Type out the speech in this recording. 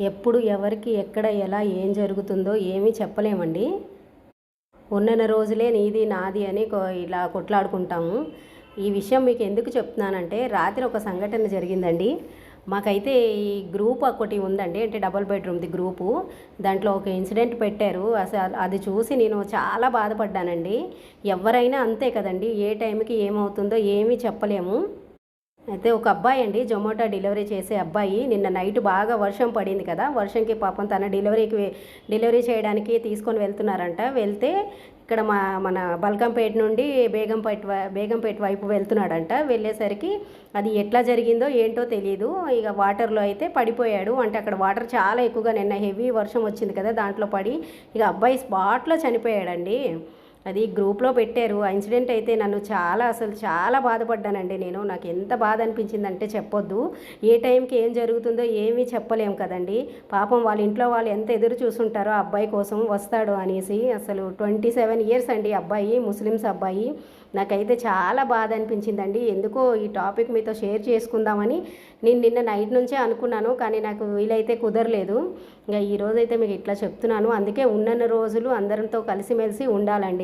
ఎప్పుడు ఎవరికి ఎక్కడ ఎలా ఏం జరుగుతుందో ఏమీ చెప్పలేమండి. ఉన్నన్న రోజులే నీది నాది అని ఇలా కొట్లాడుకుంటాము. ఈ విషయం మీకు ఎందుకు చెప్తున్నానంటే రాత్రి ఒక సంఘటన జరిగిందండి. మాకైతే ఈ గ్రూప్ ఒకటి ఉందండి అంటే డబుల్ బెడ్రూమ్ది గ్రూపు. దాంట్లో ఒక ఇన్సిడెంట్ పెట్టారు. అసలు అది చూసి నేను చాలా బాధపడ్డానండి. ఎవరైనా అంతే కదండి ఏ టైంకి ఏమవుతుందో ఏమీ చెప్పలేము. అయితే ఒక అబ్బాయి అండి జొమాటో డెలివరీ చేసే అబ్బాయి. నిన్న నైట్ బాగా వర్షం పడింది కదా వర్షంకి పాపం తన డెలివరీకి డెలివరీ చేయడానికి తీసుకొని వెళ్తున్నారంట. వెళ్తే ఇక్కడ మా మన బల్కంపేట నుండి బేగంపేట బేగంపేట వైపు వెళ్తున్నాడంట. వెళ్ళేసరికి అది ఎట్లా జరిగిందో ఏంటో తెలియదు ఇక వాటర్లో అయితే పడిపోయాడు. అంటే అక్కడ వాటర్ చాలా ఎక్కువగా నిన్న హెవీ వర్షం వచ్చింది కదా దాంట్లో పడి ఇక అబ్బాయి స్పాట్లో చనిపోయాడండి. అది గ్రూప్లో పెట్టారు. ఆ ఇన్సిడెంట్ అయితే నన్ను చాలా అసలు చాలా బాధపడ్డానండి నేను. నాకు ఎంత బాధ అనిపించిందంటే చెప్పొద్దు. ఏ టైంకి ఏం జరుగుతుందో ఏమీ చెప్పలేము కదండి. పాపం వాళ్ళ ఇంట్లో వాళ్ళు ఎంత ఎదురు చూసుంటారో ఆ అబ్బాయి కోసం వస్తాడు అనేసి అసలు ట్వంటీ సెవెన్ ఇయర్స్ అండి అబ్బాయి ముస్లిమ్స్ అబ్బాయి. నాకైతే చాలా బాధ అనిపించిందండి. ఎందుకో ఈ టాపిక్ మీతో షేర్ చేసుకుందామని నేను నిన్న నైట్ నుంచే అనుకున్నాను కానీ నాకు వీలైతే కుదరలేదు. ఇంకా ఈ రోజైతే మీకు ఇట్లా చెప్తున్నాను. అందుకే ఉన్నన్ని రోజులు అందరితో కలిసిమెలిసి ఉండాలండి.